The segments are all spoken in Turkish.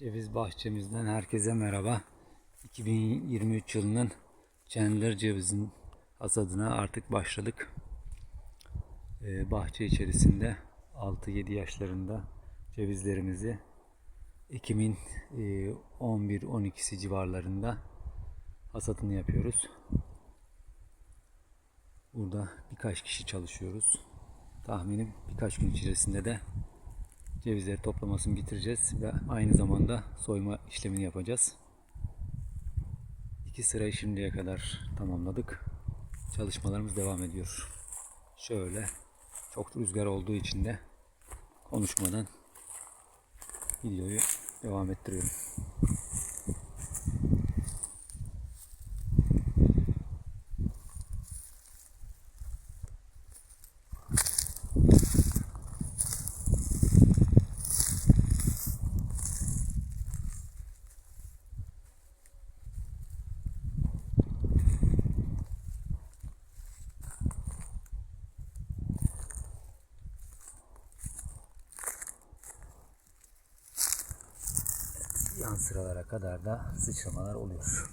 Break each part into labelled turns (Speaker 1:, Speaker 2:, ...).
Speaker 1: Ceviz bahçemizden herkese merhaba. 2023 yılının Chandler cevizin hasadına artık başladık. Ee, bahçe içerisinde 6-7 yaşlarında cevizlerimizi Ekim'in e, 11-12'si civarlarında hasadını yapıyoruz. Burada birkaç kişi çalışıyoruz. Tahminim birkaç gün içerisinde de cevizleri toplamasını bitireceğiz ve aynı zamanda soyma işlemini yapacağız. İki sırayı şimdiye kadar tamamladık. Çalışmalarımız devam ediyor. Şöyle çok rüzgar olduğu için de konuşmadan videoyu devam ettiriyorum. Yan sıralara kadar da sıçramalar oluyor.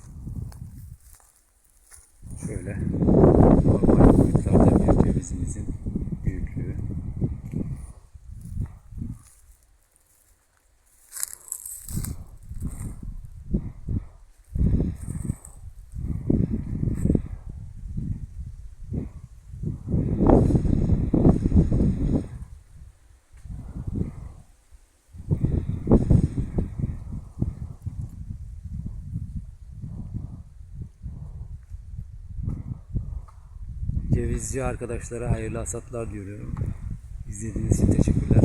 Speaker 1: Şöyle Cevizci arkadaşlara hayırlı hasatlar diyorum. İzlediğiniz için teşekkürler.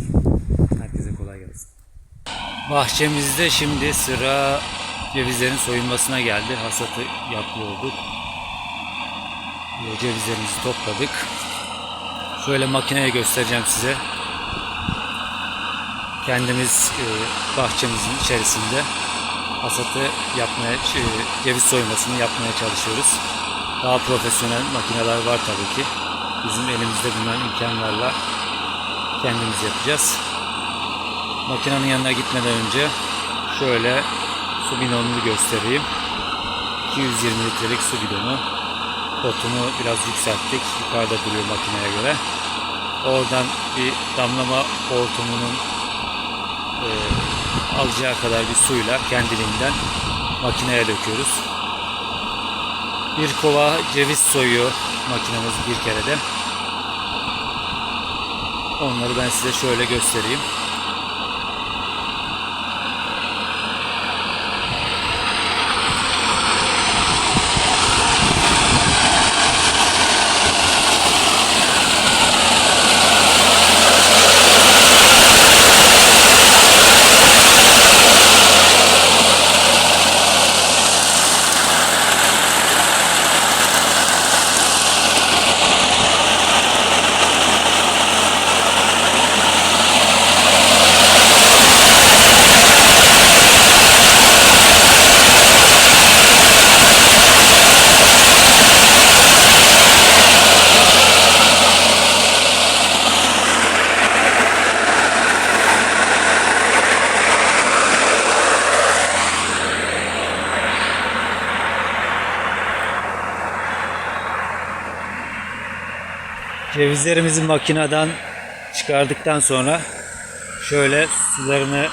Speaker 1: Herkese kolay gelsin. Bahçemizde şimdi sıra cevizlerin soyulmasına geldi. Hasatı yapıyor olduk. Ee, Cevizlerimizi topladık. Şöyle makineye göstereceğim size. Kendimiz e, bahçemizin içerisinde hasatı yapmaya, e, ceviz soymasını yapmaya çalışıyoruz. Daha profesyonel makineler var tabii ki. Bizim elimizde bulunan imkanlarla kendimiz yapacağız. Makinenin yanına gitmeden önce şöyle su bidonunu göstereyim. 220 litrelik su bidonu. Potunu biraz yükselttik. Yukarıda duruyor makineye göre. Oradan bir damlama hortumunun e, alacağı kadar bir suyla kendiliğinden makineye döküyoruz. Bir kova ceviz soyuyor makinemiz bir kerede. Onları ben size şöyle göstereyim. Cevizlerimizi makineden çıkardıktan sonra şöyle sularını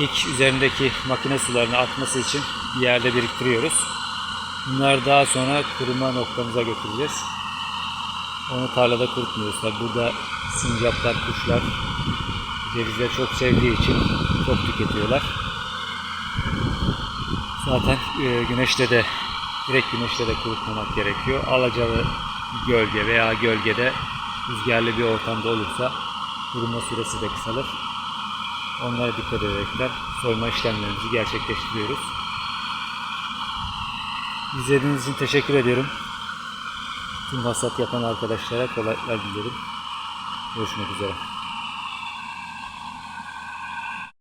Speaker 1: ilk üzerindeki makine sularını atması için bir yerde biriktiriyoruz. Bunları daha sonra kuruma noktamıza götüreceğiz. Onu tarlada kurutmuyoruz. Tabi burada sincaplar, kuşlar cevizleri çok sevdiği için çok tüketiyorlar. Zaten e, güneşte de direkt güneşte de kurutmamak gerekiyor. Alacalı gölge veya gölgede rüzgarlı bir ortamda olursa kuruma süresi de kısalır. Onlara dikkat ederekten soyma işlemlerimizi gerçekleştiriyoruz. İzlediğiniz için teşekkür ediyorum. Tüm hasat yapan arkadaşlara kolaylıklar dilerim. Görüşmek üzere.